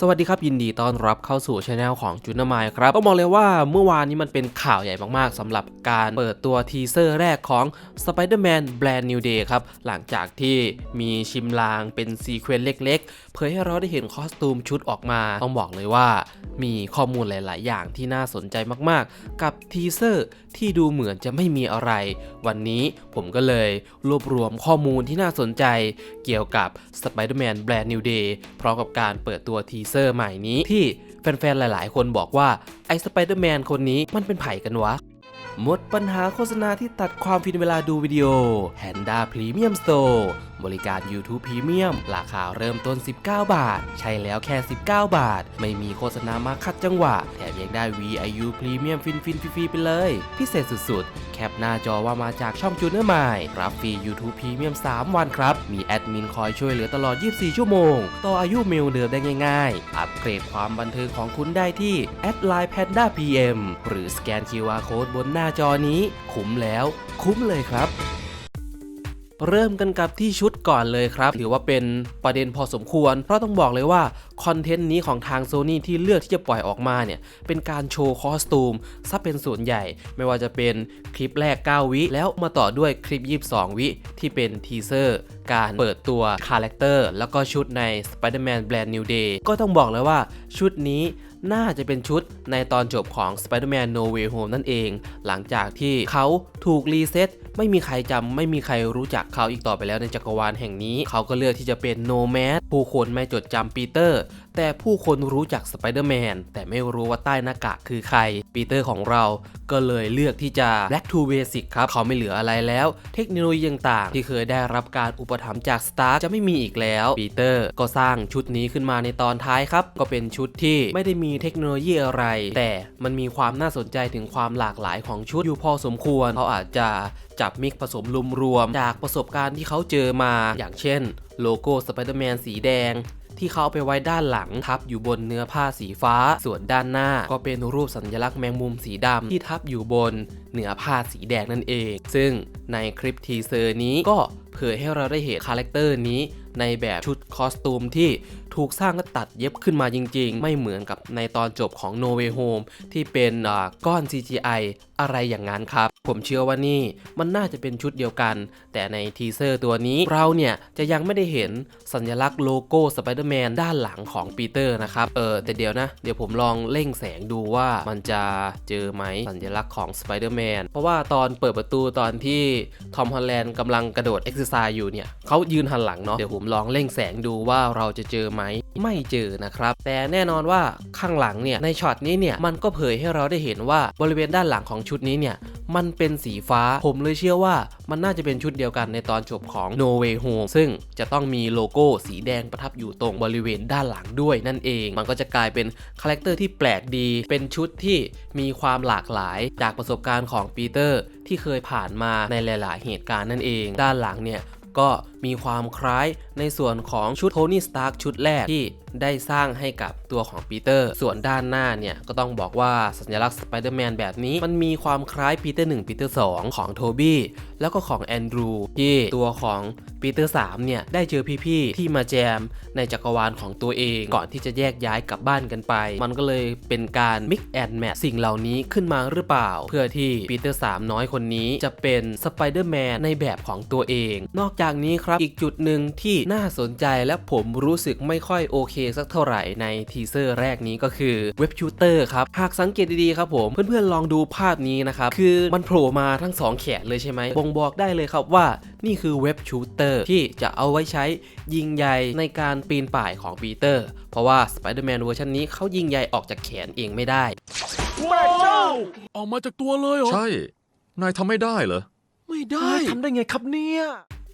สวัสดีครับยินดีต้อนรับเข้าสู่ช anel ของจุนนามายครับต้องบอกเลยว่าเมื่อวานนี้มันเป็นข่าวใหญ่มากๆสำหรับการเปิดตัวทีเซอร์แรกของ Spider-Man Brand New Day ครับ หลังจากที่มีชิมลางเป็นซีเควนต์เล็กๆ เผยให้เราได้เห็นคอสตูมชุดออกมา ต้องบอกเลยว่ามีข้อมูลหลาย ๆ อย่างที่น่าสนใจมากๆ กับทีเซอร์ที่ดูเหมือนจะไม่มีอะไร วันนี้ผมก็เลยรวบรวมข้อมูลที่น่าสนใจ เกี่ยวกับ Spider-Man Brand New Day พร้อมกับการเปิดตัวทีเซอร์ใหม่นี้ที่แฟนๆ หลายๆ คนบอกว่าไอ้สไปเดอร์แมนคนนี้มันเป็นไผ่กันวะ หมดปัญหาโฆษณาที่ตัดความฟินเวลาดูวิดีโอ Panda Premium Store บริการ YouTube Premium ราคาเริ่มต้น 19 บาท ใช่แล้วแค่ 19 บาท ไม่มีโฆษณามาคัดจังหวะ แถมยังได้ VIU Premium ฟินฟินฟรีไปเลย พิเศษสุดๆ แคปหน้าจอว่ามาจากช่องจูเนอร์ใหมายรับฟรี YouTube Premium 3 วันครับ มีแอดมินคอยช่วยเหลือตลอด 24 ชั่วโมง ต่ออายุเมลเดิมได้ง่ายๆ อัปเกรดความบันเทิงของคุณได้ที่แอดไลน์ Panda PM หรือสแกน QR Code บนหน้าจอนี้คุ้มแล้ว คุ้มเลยครับ เริ่มกันกับที่ชุดก่อนเลยครับ ถือว่าเป็นประเด็นพอสมควร เพราะต้องบอกเลยว่าคอนเทนต์นี้ของทางโซ n y ที่เลือกที่จะปล่อยออกมาเนี่ย เป็นการโชว์คอสตูมซะเป็นส่วนใหญ่ ไม่ว่าจะเป็นคลิปแรก 9 วิ แล้วมาต่อด้วยคลิป 22 วิ ที่เป็นทีเซอร์การเปิดตัวคาแรคเตอร์แล้วก็ชุดใน Spider-Man Brand New Day ก็ต้องบอกเลยว่าชุดนี้ น่าจะเป็นชุดในตอนจบของ Spider-Man No Way Home นั่นเอง หลังจากที่เขาถูกรีเซ็ตไม่มีใครจำไม่มีใครรู้จักเขาอีกต่อไปแล้วในจักรวาลแห่งนี้ เขาก็เลือกที่จะเป็นโนแมสผู้คนไม่จดจำปีเตอร์แต่ผู้คนรู้จัก Spider-Man แต่ไม่รู้ว่าใต้หน้ากากคือใคร ปีเตอร์ของเราก็เลยเลือกที่จะ Back to Basic ครับ เขาไม่เหลืออะไรแล้ว เทคโนโลยีต่างๆ ที่เคยได้รับการอุปถัมภ์จาก Stark จะไม่มีอีกแล้ว ปีเตอร์ก็สร้างชุดนี้ขึ้นมาในตอนท้ายครับ ก็เป็นชุดที่ไม่ได้มีเทคโนโลยีอะไร แต่มันมีความน่าสนใจถึงความหลากหลายของชุดอยู่พอสมควร เขาอาจจะจับมิกผสมรวมรวมๆจากประสบการณ์ที่เขาเจอมา อย่างเช่น โลโก้ Spider-Man สีแดง ที่เขาเอาไปไว้ด้านหลังทับอยู่บนเนื้อผ้าสีฟ้า ส่วนด้านหน้าก็เป็นรูปสัญลักษณ์แมงมุมสีดำที่ทับอยู่บนเนื้อผ้าสีแดงนั่นเอง ซึ่งในคลิปทีเซอร์นี้ก็เผยให้เราได้เห็นคาแรคเตอร์นี้ ในแบบชุดคอสตูมที่ถูกสร้างและตัดเย็บขึ้นมาจริง ๆ ไม่เหมือนกับในตอนจบของ No Way Home ที่เป็นก้อน CGI อะไรอย่างนั้นครับ ผมเชื่อว่านี่มันน่าจะเป็นชุดเดียวกัน แต่ในทีเซอร์ตัวนี้เราเนี่ยจะยังไม่ได้เห็นสัญลักษณ์โลโก้ Spider-Man ด้านหลังของปีเตอร์นะครับ เออแต่เดี๋ยวนะ เดี๋ยวผมลองเร่งแสงดูว่ามันจะเจอไหมสัญลักษณ์ของ Spider-Man เพราะว่าตอนเปิดประตูตอนที่ทอมฮอลแลนด์กำลังกระโดดเอ็กซ์ไซส์อยู่เนี่ยเขายืนหันหลังเนาะเดี๋ยวผมลองเร่งแสงดูว่าเราจะเจอไหมไม่เจอนะครับ แต่แน่นอนว่าข้างหลังเนี่ยในช็อตนี้เนี่ยมันก็เผยให้เราได้เห็นว่าบริเวณด้านหลังของชุดนี้เนี่ยมันเป็นสีฟ้า ผมเลยเชื่อว่ามันน่าจะเป็นชุดเดียวกันในตอนจบของ No Way Home ซึ่งจะต้องมีโลโก้สีแดงประทับอยู่ตรงบริเวณด้านหลังด้วยนั่นเอง มันก็จะกลายเป็นคาแรคเตอร์ที่แปลกดี เป็นชุดที่มีความหลากหลายจากประสบการณ์ของปีเตอร์ที่เคยผ่านมาในหลาย ๆ เหตุการณ์นั่นเอง ด้านหลังเนี่ยก็ มีความคล้ายในส่วนของชุดโทนี่สตาร์ชุดแรกที่ได้สร้างให้กับตัวของปีเตอร์ ส่วนด้านหน้าเนี่ย ก็ต้องบอกว่าสัญลักษณ์สไปเดอร์แมนแบบนี้ มันมีความคล้ายปีเตอร์1ปีเตอร์2ของโทบี้แล้วก็ของแอนดรูที่ตัวของปีเตอร์3เนี่ย ได้เจอพี่ๆ ที่มาแจมในจักรวาลของตัวเองก่อนที่จะแยกย้ายกลับบ้านกันไป มันก็เลยเป็นการมิกแอนแมทสิ่งเหล่านี้ขึ้นมาหรือเปล่า เพื่อที่ปีเตอร์3น้อยคนนี้จะเป็นสไปเดอร์แมนในแบบของตัวเอง นอกจากนี้ครับอีกจุดหนึ่งที่น่าสนใจและผมรู้สึกไม่ค่อยโอเคสักเท่าไหร่ในทีเซอร์แรกนี้ก็คือเว็บชูเตอร์ครับ หากสังเกตดีๆครับผมเพื่อนๆลองดูภาพนี้นะครับ คือมันโผล่มาทั้งสองแขนเลยใช่ไหมบ่งบอกได้เลยครับว่านี่คือเว็บชูเตอร์ที่จะเอาไว้ใช้ยิงใยในการปีนป่ายของปีเตอร์ เพราะว่า Spider-Man เวอร์ชันนี้เขายิงใยออกจากแขนเองไม่ได้ออกมาจากตัวเลยเหรอ ใช่ นายทำไม่ได้เหรอ ไม่ได้ ทำได้ไงครับเนี่ย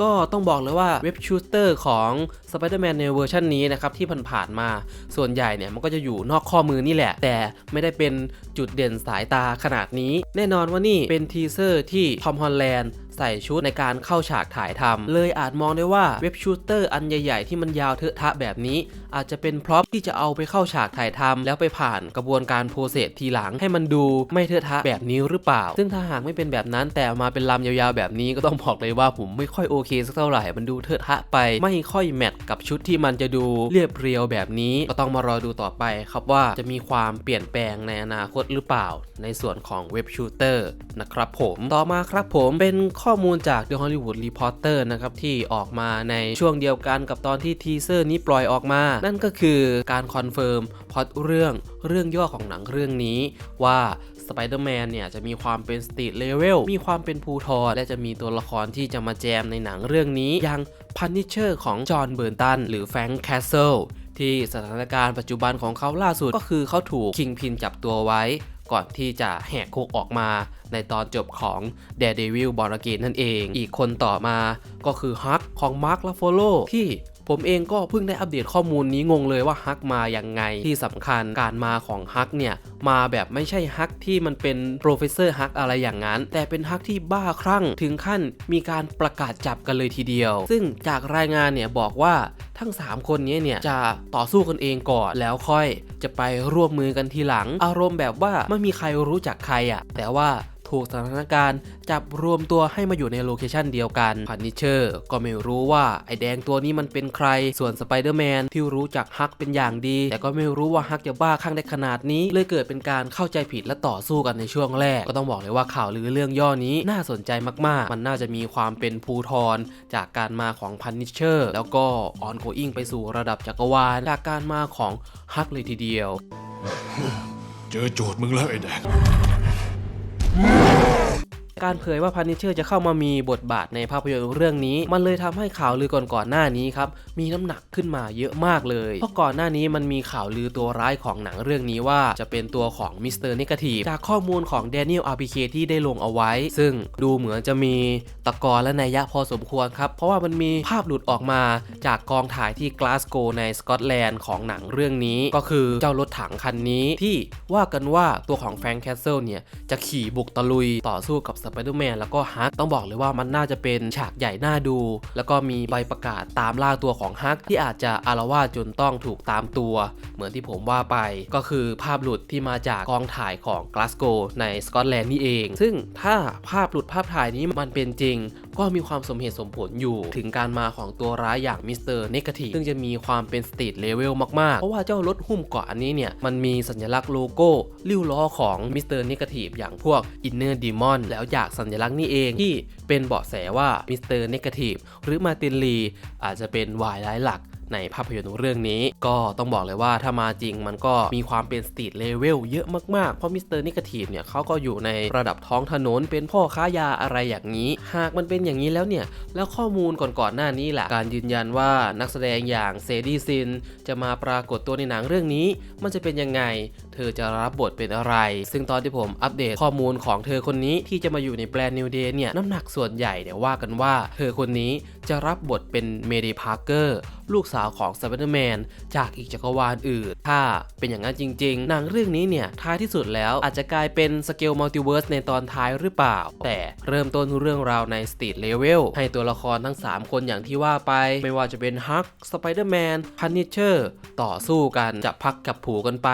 ก็ต้องบอกเลยว่าเว็บชูสเตอร์ของ Spider-Man ในเวอร์ชันนี้นะครับที่ผ่านๆมาส่วนใหญ่เนี่ยมันก็จะอยู่นอกข้อมือนี่แหละ แต่ไม่ได้เป็นจุดเด่นสายตาขนาดนี้ แน่นอนว่านี่เป็นทีเซอร์ที่ทอมฮอลแลนด์ใส่ชุดในการเข้าฉากถ่ายทำเลยอาจมองได้ว่าเว็บชูเตอร์อันใหญ่ๆ ที่มันยาวเทอะทะแบบนี้ อาจจะเป็นพร็อพที่จะเอาไปเข้าฉากถ่ายทำแล้วไปผ่านกระบวนการโปรเซสทีหลังให้มันดูไม่เทอะทะแบบนี้หรือเปล่า ซึ่งถ้าหากไม่เป็นแบบนั้นแต่มาเป็นลำยาวๆ แบบนี้ก็ต้องบอกเลยว่าผมไม่ค่อยโอเคสักเท่าไหร่มันดูเทอะทะไป ไม่ค่อยแมทกับชุดที่มันจะดูเรียบเรียวแบบนี้ก็ต้องมารอดูต่อไปครับว่าจะมีความเปลี่ยนแปลงในอนาคตหรือเปล่า ในส่วนของเว็บชูเตอร์นะครับผมต่อมาครับผมเป็นข้อมูลจาก The Hollywood Reporter นะครับที่ออกมาในช่วงเดียวกันกับตอนที่ทีเซอร์นี้ปล่อยออกมา นั่นก็คือการคอนเฟิร์มพอตเรื่องเรื่องย่อของหนังเรื่องนี้ว่าสไปเดอร์แมนเนี่ยจะมีความเป็นสตรีทเลเวลมีความเป็นภูทรและจะมีตัวละครที่จะมาแจมในหนังเรื่องนี้อย่างพันนิเชอร์ของจอห์นเบิร์นตันหรือแฟรงค์แคสเซิลที่สถานการณ์ปัจจุบันของเขาล่าสุดก็คือเขาถูกคิงพินจับตัวไว้ ก่อนที่จะแหกคุกออกมาในตอนจบของ Daredevil b o r a g a n นั่นเอง อีกคนต่อมาก็คือฮักของมาร์คลาโฟโลที่ ผมเองก็เพิ่งได้อัปเดตข้อมูลนี้งงเลยว่าฮักมาอย่างไงที่สำคัญการมาของฮักเนี่ยมาแบบไม่ใช่ฮักที่มันเป็นโปรเฟสเซอร์ฮักอะไรอย่างนั้น แต่เป็นฮักที่บ้าคลั่งถึงขั้นมีการประกาศจับกันเลยทีเดียว ซึ่งจากรายงานเนี่ยบอกว่าทั้ง 3 คนนี้เนี่ยจะต่อสู้กันเองก่อนแล้วค่อยจะไปร่วมมือกันทีหลัง อารมณ์แบบว่าไม่มีใครรู้จักใครอะ่ะแต่ว่า ถูกสถานการณ์ จับรวมตัวให้มาอยู่ในโลเคชันเดียวกันพันนิเชอร์ก็ไม่รู้ว่าไอแดงตัวนี้มันเป็นใคร ส่วนสไปเดอร์แมนที่รู้จักฮักเป็นอย่างดี แต่ก็ไม่รู้ว่าฮักจะบ้าข้างได้ขนาดนี้ เลยเกิดเป็นการเข้าใจผิดและต่อสู้กันในช่วงแรก ก็ต้องบอกเลยว่าข่าวลือเรื่องย่อนี้น่าสนใจมากๆ มันน่าจะมีความเป็นภูทรจากการมาของพันนิเชอร์แล้วก็ออนโกอิงไปสู่ระดับจักรวาลจากการมาของฮักเลยทีเดียว เจอโจทย์มึงแล้วไอ้แดง Mm. การเผยว่าพันนิเชอร์จะเข้ามามีบทบาทในภาพยนตร์เรื่องนี้ มันเลยทำให้ข่าวลือก่อนๆหน้านี้ครับมีน้ำหนักขึ้นมาเยอะมากเลย เพราะก่อนหน้านี้มันมีข่าวลือตัวร้ายของหนังเรื่องนี้ว่าจะเป็นตัวของมิสเตอร์นิกทีฟจากข้อมูลของแดเนียลอาร์พีเคที่ได้ลงเอาไว้ ซึ่งดูเหมือนจะมีตะกอนและนัยยะพอสมควรครับ เพราะว่ามันมีภาพหลุดออกมาจากกองถ่ายที่กลาสโกในสกอตแลนด์ของหนังเรื่องนี้ ก็คือเจ้ารถถังคันนี้ที่ว่ากันว่าตัวของแฟรงค์แคสเซิลเนี่ยจะขี่บุกตะลุยต่อสู้กับสไปเดอร์แมนแล้วก็ฮักต้องบอกเลยว่ามันน่าจะเป็นฉากใหญ่น่าดู แล้วก็มีใบประกาศตามล่าตัวของฮักที่อาจจะอารวาสจนต้องถูกตามตัว เหมือนที่ผมว่าไป ก็คือภาพหลุดที่มาจากกองถ่ายของกลาสโกในสกอตแลนด์นี่เอง ซึ่งถ้าภาพหลุดภาพถ่ายนี้มันเป็นจริง ก็มีความสมเหตุสมผลอยู่ ถึงการมาของตัวร้ายอย่างมิสเตอร์เนกาทีฟซึ่งจะมีความเป็นสตรีทเลเวลมากๆ เพราะว่าเจ้ารถหุ้มเกาะอันนี้เนี่ยมันมีสัญลักษณ์โลโก้ริ้วล้อของมิสเตอร์เนกาทีฟอย่างพวกอินเนอร์ดีมอนแล้วจากสัญลักษณ์นี้เองที่เป็นเบาะแสว่ามิสเตอร์เนกาทีฟหรือมาตินลีอาจจะเป็นวายร้ายหลัก ในภาพยนตร์เรื่องนี้ ก็ต้องบอกเลยว่าถ้ามาจริงมันก็มีความเป็นสตรีทเลเวลเยอะมากๆ เพราะมิสเตอร์นิกาทีฟเนี่ยเขาก็อยู่ในระดับท้องถนนเป็นพ่อค้ายาอะไรอย่างนี้ หากมันเป็นอย่างนี้แล้วเนี่ย แล้วข้อมูลก่อนๆหน้านี้แหละการยืนยันว่านักแสดงอย่างเซดีซิน จะมาปรากฏตัวในหนังเรื่องนี้ มันจะเป็นยังไง ธอจะรับบทเป็นอะไร ซึ่งตอนที่ผมอัปเดตข้อมูลของเธอคนนี้ที่จะมาอยู่ในแบรนด์นิวเดย์เนี่ยน้ำหนักส่วนใหญ่เนี่ยว่ากันว่า เธอคนนี้จะรับบทเป็นเมดีพาร์เกอร์ลูกสาวของสไปเดอร์แมนจากอีกจักรวาลอื่น ถ้าเป็นอย่างนั้นจริงๆหนังเรื่องนี้เนี่ยท้ายที่สุดแล้วอาจจะกลายเป็นสเกลมัลติเวิร์สในตอนท้ายหรือเปล่า แต่เริ่มต้นเรื่องราวในสตรีทเลเวลให้ตัวละครทั้ง 3 คนอย่างที่ว่าไป ไม่ว่าจะเป็นฮักสไปเดอร์แมนพันนิเชอร์ต่อสู้กันจับพักกับผูกันไป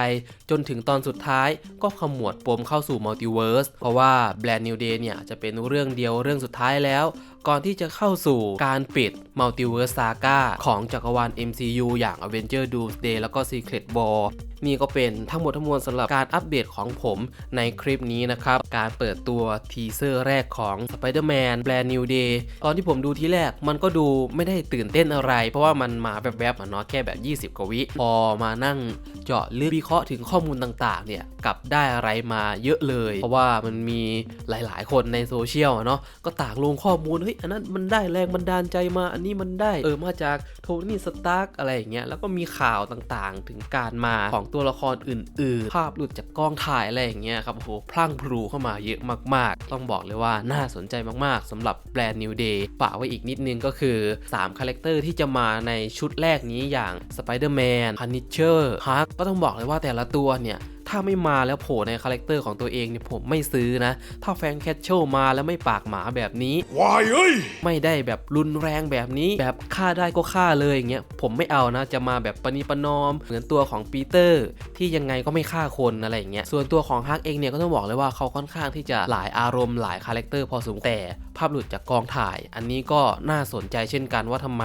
จนถึงงตอนสุดท้ายก็ขมวดปมเข้าสู่มัลติเวิร์สเพราะว่าแบรนด์นิวเดย์เนี่ยจะเป็นเรื่องเดียวเรื่องสุดท้ายแล้ว ก่อนที่จะเข้าสู่การปิด Multiverse Saga ของจักรวาล MCU อย่าง Avenger Doomsday แล้วก็ Secret War นี่ก็เป็นทั้งหมดทั้งมวลสำหรับการอัปเดตของผมในคลิปนี้นะครับ การเปิดตัวทีเซอร์แรกของ Spider-Man Brand New Day ตอนที่ผมดูทีแรกมันก็ดูไม่ได้ตื่นเต้นอะไร เพราะว่ามันมาแบบๆอะเนาะแค่แบบ 20 กว่าวิ พอมานั่งเจาะลึกวิเคราะห์ถึงข้อมูลต่างๆ เนี่ยกลับได้อะไรมาเยอะเลย เพราะว่ามันมีหลายๆ คนในโซเชียลเนาะก็ต่างลงข้อมูลเฮ้ยอันนั้นมันได้แรงบันดาลใจมา อันนี้มันได้ เออมาจากโทนี่สตาร์กอะไรอย่างเงี้ยแล้วก็มีข่าวต่างๆ ถึงการมาของตัวละครอื่น ๆ ภาพหลุดจากกล้องถ่ายอะไรอย่างเงี้ยครับโอ้โหพลั่งพลูเข้ามาเยอะมาก ๆ ต้องบอกเลยว่าน่าสนใจมากๆสำหรับแบรนด์ New Day ฝากไว้อีกนิดนึงก็คือ3คาแรคเตอร์ที่จะมาในชุดแรกนี้อย่าง Spider-Man Punisher Hulk ก็ต้องบอกเลยว่าแต่ละตัวเนี่ย ถ้าไม่มาแล้วโผล่ในคาแรคเตอร์ของตัวเองเนี่ยผมไม่ซื้อนะ ถ้าแฟรงค์แคทเชลมาแล้วไม่ปากหมาแบบนี้วายเอ้ยไม่ได้แบบรุนแรงแบบนี้ แบบฆ่าได้ก็ฆ่าเลยอย่างเงี้ยผมไม่เอานะจะมาแบบปณีประนอม เหมือนตัวของปีเตอร์ ที่ยังไงก็ไม่ฆ่าคนอะไรอย่างเงี้ยส่วนตัวของฮักเองเนี่ยก็ต้องบอกเลยว่าเขาค่อนข้างที่จะหลายอารมณ์หลายคาแรคเตอร์พอสมควรแต่ภาพหลุดจากกองถ่าย อันนี้ก็น่าสนใจเช่นกันว่าทำไม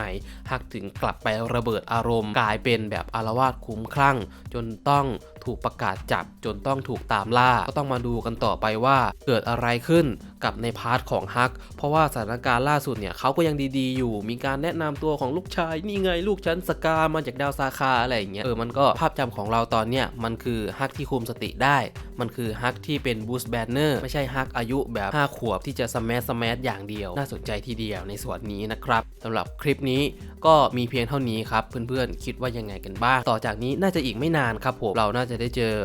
ฮักถึงกลับไประเบิดอารมณ์ กลายเป็นแบบอารวาสคุ้มคลั่ง จนต้อง ถูกประกาศจับจนต้องถูกตามล่า ก็ต้องมาดูกันต่อไปว่าเกิดอะไรขึ้นกับในพาร์ทของฮัก เพราะว่าสถานการณ์ล่าสุดเนี่ยเขาก็ยังดีๆ อยู่ มีการแนะนำตัวของลูกชายนี่ไงลูกฉันสกามาจากดาวซาคาอะไรอย่างเงี้ยเออมันก็ภาพจำของเราตอนเนี้ยมันคือฮักที่คุมสติได้ มันคือฮักที่เป็นบูสต์แบนเนอร์ไม่ใช่ฮักอายุแบบ 5 ขวบที่จะสมัสแมสอย่างเดียว น่าสนใจทีเดียวในส่วนนี้นะครับสำหรับคลิปนี้ก็มีเพียงเท่านี้ครับ เพื่อนๆ คิดว่ายังไงกันบ้าง ต่อจากนี้น่าจะอีกไม่นานครับผมเราน่าจะได้เจอ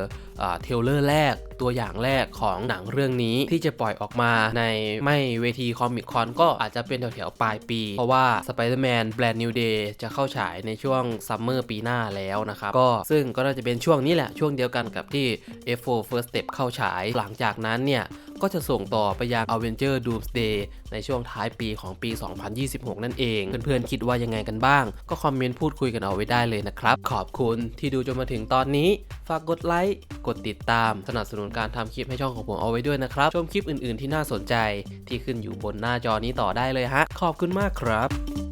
เทเลอร์แรกตัวอย่างแรกของหนังเรื่องนี้ที่จะปล่อยออกมาในไม่เวทีคอมิคอนก็อาจจะเป็นแถวๆปลายปี เพราะว่า Spider-Man Brand New Day จะเข้าฉายในช่วงซัมเมอร์ปีหน้าแล้วนะครับ ก็ซึ่งก็น่าจะเป็นช่วงนี้แหละ ช่วงเดียวกันกับที่ F4 First Step เข้าฉาย หลังจากนั้นเนี่ยก็จะส่งต่อไปยัง Avenger Doomsday ในช่วงท้ายปีของปี 2026 นั่นเอง เพื่อนๆคิดว่ายังไงกันบ้าง ก็คอมเมนต์พูดคุยกันเอาไว้ได้เลยนะครับ ขอบคุณที่ดูจนมาถึงตอนนี้ ฝากกดไลค์กดติดตาม สนับสนุนการทำคลิปให้ช่องของผมเอาไว้ด้วยนะครับ ชมคลิปอื่นๆที่น่าสนใจที่ขึ้นอยู่บนหน้าจอนี้ต่อได้เลยฮะ ขอบคุณมากครับ